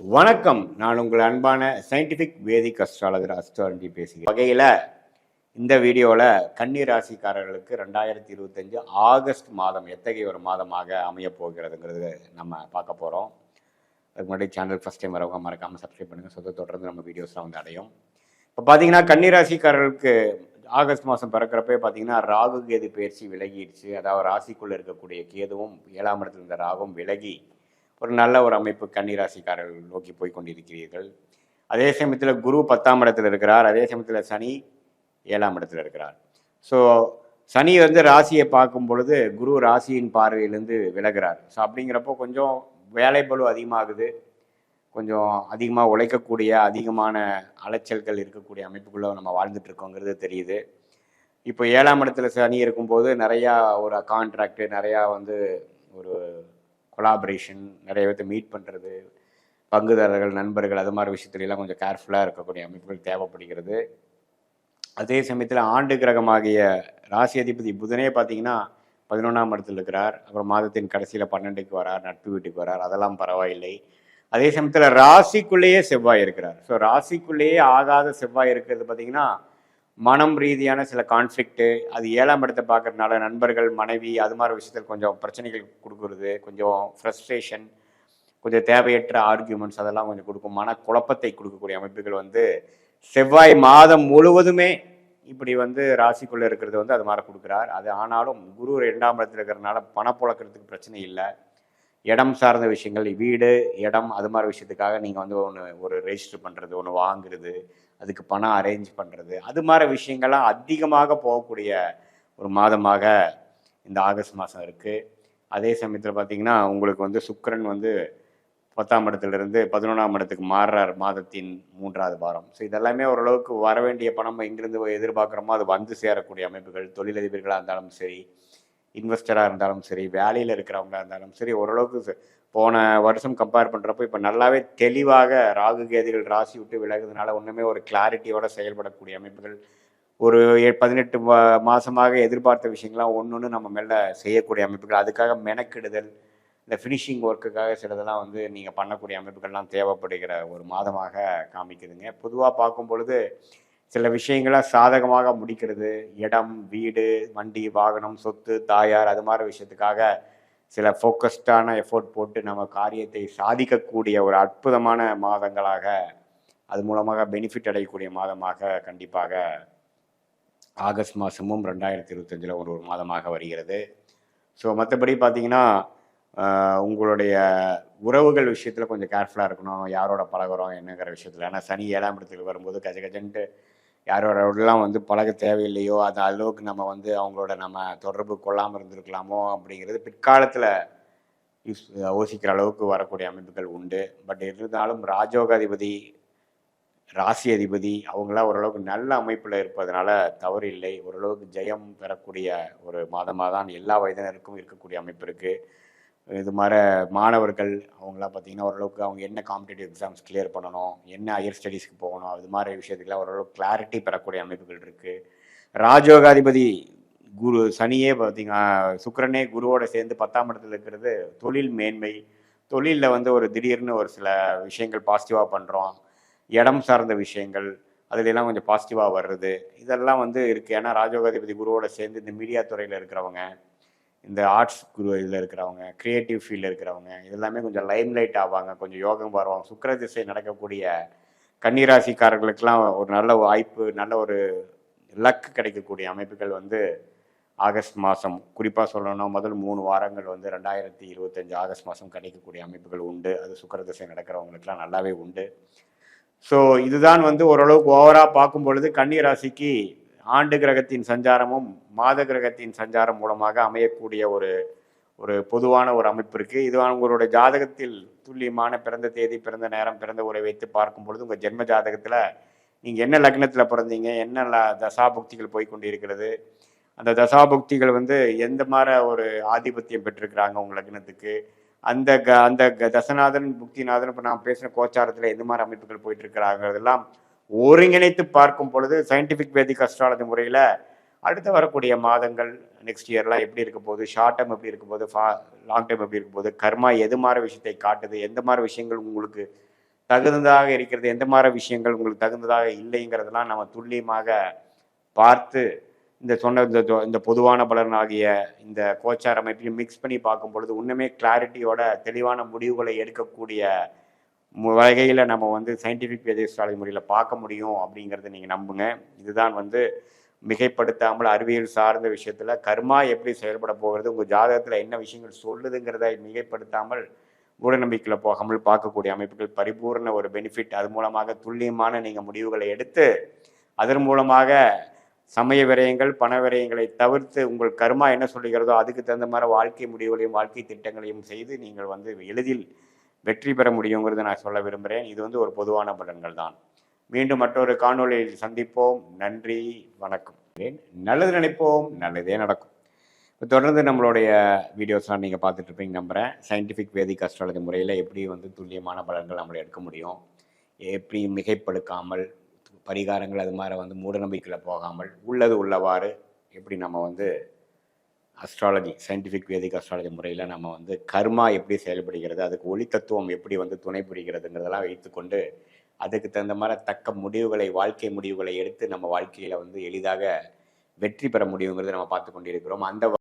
வணக்கம். நான் உங்கள் அன்பான சயின்டிஃபிக் வேதிக் அஸ்ட்ராலஜர் அஸ்ட்ராலஜி பேசுகிறேன். வகையில் இந்த வீடியோவில் கன்னி ராசிக்காரர்களுக்கு ரெண்டாயிரத்தி இருபத்தஞ்சு ஆகஸ்ட் மாதம் எத்தகைய ஒரு மாதமாக அமையப்போகிறதுங்கிறது நம்ம பார்க்க போகிறோம் அதுக்கு முன்னாடி சேனல் ஃபஸ்ட் டைம் வரவங்க மறக்காமல் சப்ஸ்கிரைப் பண்ணுங்கள் சொந்த தொடர்ந்து நம்ம வீடியோஸ்லாம் வந்து அடையும். இப்போ பார்த்தீங்கன்னா கன்னி ராசிக்காரர்களுக்கு ஆகஸ்ட் மாதம் பிறக்கிறப்பே பார்த்தீங்கன்னா ராகு கேது பயிற்சி விலகிடுச்சு. அதாவது ராசிக்குள்ளே இருக்கக்கூடிய கேதுவும் ஏழாம் இடத்துல இருந்த ராகும் விலகி ஒரு நல்ல ஒரு அமைப்பு கன்னிராசிக்காரர்கள் நோக்கி போய் கொண்டிருக்கிறீர்கள். அதே சமயத்தில் குரு பத்தாம் இடத்துல இருக்கிறார். அதே சமயத்தில் சனி ஏழாம் இடத்துல இருக்கிறார். ஸோ சனி வந்து ராசியை பார்க்கும் பொழுது குரு ராசியின் பார்வையிலேருந்து விலகிறார். ஸோ அப்படிங்கிறப்போ கொஞ்சம் வேலை பளு அதிகமாகுது. கொஞ்சம் அதிகமாக உழைக்கக்கூடிய அதிகமான அலைச்சல்கள் இருக்கக்கூடிய அமைப்புக்குள்ளே நம்ம வாழ்ந்துட்டுருக்கோங்கிறது தெரியுது. இப்போ ஏழாம் இடத்துல சனி இருக்கும்போது நிறையா ஒரு கான்ட்ராக்டு நிறையா வந்து ஒரு கொலாபரேஷன் நிறைய பேர்த்த மீட் பண்ணுறது பங்குதாரர்கள் நண்பர்கள் அது மாதிரி விஷயத்துலலாம் கொஞ்சம் கேர்ஃபுல்லாக இருக்கக்கூடிய அமைப்புகள் தேவைப்படுகிறது. அதே சமயத்தில் ஆண்டு கிரகமாகிய ராசி அதிபதி புதனே பார்த்தீங்கன்னா பதினொன்றாம் இடத்துல இருக்கிறார். அப்புறம் மாதத்தின் கடைசியில் பன்னெண்டுக்கு வரார் நட்பு வீட்டுக்கு வரார். அதெல்லாம் பரவாயில்லை. அதே சமயத்தில் ராசிக்குள்ளேயே செவ்வாய் இருக்கிறார். ஸோ ராசிக்குள்ளேயே ஆகாத செவ்வாய் இருக்கிறது பார்த்தீங்கன்னா மனம் ரீதியான சில கான்ஃப்ளிக்ட்டு அது ஏழாம் இடத்தை பார்க்குறதுனால நண்பர்கள் மனைவி அது மாதிரி விஷயத்தில் கொஞ்சம் பிரச்சனைகள் கொடுக்குறது கொஞ்சம் ஃப்ரஸ்ட்ரேஷன் கொஞ்சம் தேவையற்ற ஆர்கியூமெண்ட்ஸ் அதெல்லாம் கொஞ்சம் கொடுக்கும். மன குழப்பத்தை கொடுக்கக்கூடிய அமைப்புகள் வந்து செவ்வாய் மாதம் முழுவதுமே இப்படி வந்து ராசிக்குள்ளே இருக்கிறது வந்து அது மாதிரி கொடுக்குறார். அது ஆனாலும் குரு ரெண்டாம் இடத்துல இருக்கிறதுனால பணப்புழக்கிறதுக்கு பிரச்சனை இல்லை. இடம் சார்ந்த விஷயங்கள் வீடு இடம் அது மாதிரி விஷயத்துக்காக நீங்கள் வந்து ஒன்று ஒரு ரெஜிஸ்டர் பண்ணுறது ஒன்று வாங்குறது அதுக்கு பணம் அரேஞ்ச் பண்ணுறது அது மாதிரி விஷயங்கள்லாம் அதிகமாக போகக்கூடிய ஒரு மாதமாக இந்த ஆகஸ்ட் மாதம் இருக்குது அதே சமயத்தில் பார்த்தீங்கன்னா உங்களுக்கு வந்து சுக்கரன் வந்து பத்தாம் இடத்துலேருந்து பதினொன்றாம் இடத்துக்கு மாறுறார் மாதத்தின் மூன்றாவது வாரம். ஸோ இதெல்லாமே ஓரளவுக்கு வர வேண்டிய பணம் எங்கிருந்து எதிர்பார்க்குறோமோ அது வந்து சேரக்கூடிய அமைப்புகள் தொழிலதிபர்களாக இருந்தாலும் சரி இன்வெஸ்டராக இருந்தாலும் சரி வேலையில் இருக்கிறவங்களா இருந்தாலும் சரி ஓரளவுக்கு போன வருஷம் கம்பேர் பண்ணுறப்போ இப்போ நல்லாவே தெளிவாக ராகு கேதுகள் ராசி விட்டு விலகுதுனால ஒன்றுமே ஒரு கிளாரிட்டியோட செயல்படக்கூடிய அமைப்புகள். ஒரு எ- பதினெட்டு மா- எதிர்பார்த்த விஷயங்கள்லாம் ஒன்று ஒன்று நம்ம மேலே செய்யக்கூடிய அமைப்புகள். அதுக்காக மெனக்கெடுதல் இந்த ஃபினிஷிங் ஒர்க்குக்காக சிலதெல்லாம் வந்து நீங்கள் பண்ணக்கூடிய அமைப்புகள்லாம் தேவைப்படுகிற ஒரு மாதமாக காமிக்குதுங்க. பொதுவாக பார்க்கும் பொழுது சில விஷயங்களை சாதகமாக முடிக்கிறது. இடம் வீடு வண்டி வாகனம் சொத்து தாயார் அது மாதிரி விஷயத்துக்காக சில ஃபோக்கஸ்டான எஃபோர்ட் போட்டு நம்ம காரியத்தை சாதிக்கக்கூடிய ஒரு அற்புதமான மாதங்களாக அது மூலமாக பெனிஃபிட் அடையக்கூடிய மாதமாக கண்டிப்பாக ஆகஸ்ட் மாதமும் ரெண்டாயிரத்தி இருபத்தஞ்சில் ஒரு ஒரு மாதமாக வருகிறது. ஸோ மற்றபடி பார்த்தீங்கன்னா உங்களுடைய உறவுகள் விஷயத்தில் கொஞ்சம் கேர்ஃபுல்லாக இருக்கணும். யாரோட பழகுறோம் என்னங்கிற விஷயத்தில். ஏன்னா சனி ஏழாம் இடத்துக்கு வரும்போது கஜ கஜன்ட்டு யாரோடலாம் வந்து பழக தேவையில்லையோ அந்த அளவுக்கு நம்ம வந்து அவங்களோட நம்ம தொடர்பு கொள்ளாமல் இருந்திருக்கலாமோ அப்படிங்கிறது பிற்காலத்தில் யூஸ் யோசிக்கிற அளவுக்கு வரக்கூடிய அமைப்புகள் உண்டு. பட் இருந்தாலும் ராஜோகாதிபதி ராசி அதிபதி அவங்களாம் ஓரளவுக்கு நல்ல அமைப்பில் இருப்பதனால தவறு இல்லை. ஓரளவுக்கு ஜெயம் பெறக்கூடிய ஒரு மாதமாக தான் எல்லா வயதினருக்கும் இருக்கக்கூடிய அமைப்பு இருக்குது இது மாதிரி மாணவர்கள் அவங்களாம் பார்த்தீங்கன்னா ஓரளவுக்கு அவங்க என்ன காம்படிட்டிவ் எக்ஸாம்ஸ் கிளியர் பண்ணணும் என்ன ஹையர் ஸ்டடீஸ்க்கு போகணும் அது மாதிரி விஷயத்துக்குலாம் ஓரளவுக்கு கிளாரிட்டி பெறக்கூடிய அமைப்புகள் இருக்குது ராஜோகாதிபதி குரு சனியே பார்த்தீங்கன்னா சுக்கரனே குருவோட சேர்ந்து பத்தாம் இடத்துல இருக்கிறது தொழில் மேன்மை. தொழிலில் வந்து ஒரு திடீர்னு ஒரு சில விஷயங்கள் பாசிட்டிவாக பண்ணுறோம் இடம் சார்ந்த விஷயங்கள் அதுலெல்லாம் கொஞ்சம் பாசிட்டிவாக வர்றது இதெல்லாம் வந்து இருக்குது ஏன்னா ராஜோகாதிபதி குருவோட சேர்ந்து இந்த மீடியா துறையில் இருக்கிறவங்க இந்த ஆர்ட்ஸ் குரு இதில் இருக்கிறவங்க க்ரியேட்டிவ் ஃபீல்டில் இருக்கிறவங்க இதெல்லாமே கொஞ்சம் லைம் லைட் ஆவாங்க. கொஞ்சம் யோகம் வருவாங்க சுக்கர திசை நடக்கக்கூடிய கன்னிராசிக்காரர்களுக்கெல்லாம் ஒரு நல்ல வாய்ப்பு நல்ல ஒரு லக் கிடைக்கக்கூடிய அமைப்புகள் வந்து ஆகஸ்ட் மாதம் குறிப்பாக சொல்லணும்னா முதல் மூணு வாரங்கள் வந்து ரெண்டாயிரத்தி இருபத்தஞ்சு ஆகஸ்ட் மாதம் கிடைக்கக்கூடிய அமைப்புகள் உண்டு. அது சுக்கர திசை நடக்கிறவங்களுக்குலாம் நல்லாவே உண்டு. ஸோ இதுதான் வந்து ஓரளவுக்கு ஓவராக பார்க்கும் பொழுது கன்னி ராசிக்கு ஆண்டு கிரகத்தின் சஞ்சாரமும் மாத கிரகத்தின் சஞ்சாரம் மூலமாக அமையக்கூடிய ஒரு ஒரு பொதுவான ஒரு அமைப்பு இருக்குது இது உங்களுடைய ஜாதகத்தில் துல்லியமான பிறந்த தேதி பிறந்த நேரம் பிறந்த உரை வைத்து பார்க்கும் பொழுது உங்கள் ஜென்ம ஜாதகத்தில் நீங்கள் என்ன லக்னத்தில் பிறந்தீங்க என்ன ல- தசாபுக்திகள் போய்கொண்டு இருக்கிறது அந்த தசாபுக்திகள் வந்து எந்த மாதிரி ஒரு ஆதிபத்தியம் பெற்றிருக்கிறாங்க உங்கள் லக்னத்துக்கு? அந்த க அந்த க தசநாதன் புக்திநாதன் இப்போ நான் பேசின கோச்சாரத்தில் எந்த மாதிரி அமைப்புகள் போயிட்டு இருக்கிறாங்கிறதெல்லாம் ஒருங்கிணைத்து பார்க்கும் பொழுது சயின்டிஃபிக் வேதிக் அஸ்ட்ராலஜி முறையில் அடுத்து வரக்கூடிய மாதங்கள் நெக்ஸ்ட் இயர்லாம் எப்படி இருக்க போகுது ஷார்ட் டைம் எப்படி இருக்க போகுது ஃபா லாங் டைம் எப்படி இருக்க போகுது கர்மா எது மாதிரி விஷயத்தை காட்டுது எந்த மாதிரி விஷயங்கள் உங்களுக்கு தகுந்ததாக இருக்கிறது எந்த மாதிரி விஷயங்கள் உங்களுக்கு தகுந்ததாக இல்லைங்கிறதெல்லாம் நம்ம துல்லியமாக பார்த்து இந்த சொன்ன இந்த இந்த பொதுவான பலன் ஆகிய இந்த கோச்சார் அமைப்பையும் மிக்ஸ் பண்ணி பார்க்கும் பொழுது இன்னுமே கிளாரிட்டியோட தெளிவான முடிவுகளை எடுக்கக்கூடிய வகையில் நம்ம வந்து சயின்டிஃபிக் வேதியஸ்ட்ராலஜி முறையில் பார்க்க முடியும் அப்படிங்கிறத நீங்கள் நம்புங்க. இதுதான் வந்து மிகைப்படுத்தாமல் அறிவியல் சார்ந்த விஷயத்தில் கர்மா எப்படி செயல்பட போகிறது உங்கள் ஜாதகத்தில் என்ன விஷயங்கள் சொல்லுதுங்கிறத மிகைப்படுத்தாமல் மூடநம்பிக்கையில் போகாமல் பார்க்கக்கூடிய அமைப்புகள் பரிபூர்ண ஒரு பெனிஃபிட் அது மூலமாக துல்லியமான நீங்கள் முடிவுகளை எடுத்து அதன் மூலமாக சமய விரயங்கள் பண விரயங்களை தவிர்த்து உங்கள் கர்மா என்ன சொல்லுகிறதோ அதுக்கு தகுந்த மாதிரி வாழ்க்கை முடிவுகளையும் வாழ்க்கை திட்டங்களையும் செய்து நீங்கள் வந்து எளிதில் வெற்றி பெற முடியுங்கிறத நான் சொல்ல விரும்புகிறேன் இது வந்து ஒரு பொதுவான பலன்கள் தான். மீண்டும் மற்றொரு காணொலியில் சந்திப்போம். நன்றி வணக்கம். நல்லது நினைப்போம் நல்லதே நடக்கும். இப்போ தொடர்ந்து நம்மளுடைய வீடியோஸ்லாம் நீங்கள் பார்த்துட்ருப்பீங்க நம்புகிறேன் சயின்டிஃபிக் வேதிக் அஸ்ட்ராலஜி முறையில் எப்படி வந்து துல்லியமான பலன்கள் நம்மளை எடுக்க முடியும்? எப்படி மிகைப்படுக்காமல் பரிகாரங்கள் அது மாதிரி வந்து மூடநம்பிக்கையில் போகாமல் உள்ளது உள்ளவாறு எப்படி நம்ம வந்து அஸ்ட்ராலஜி சயின்டிஃபிக் வேதிக் அஸ்ட்ராலஜி முறையில் நம்ம வந்து கர்மா எப்படி செயல்படுகிறது அதுக்கு ஒளி தத்துவம் எப்படி வந்து துணை புரிகிறதுங்கிறதெல்லாம் வைத்துக்கொண்டு அதுக்கு தகுந்த மாதிரி தக்க முடிவுகளை வாழ்க்கை முடிவுகளை எடுத்து நம்ம வாழ்க்கையில் வந்து எளிதாக வெற்றி பெற முடியுங்கிறத நம்ம பார்த்து கொண்டிருக்கிறோம். அந்த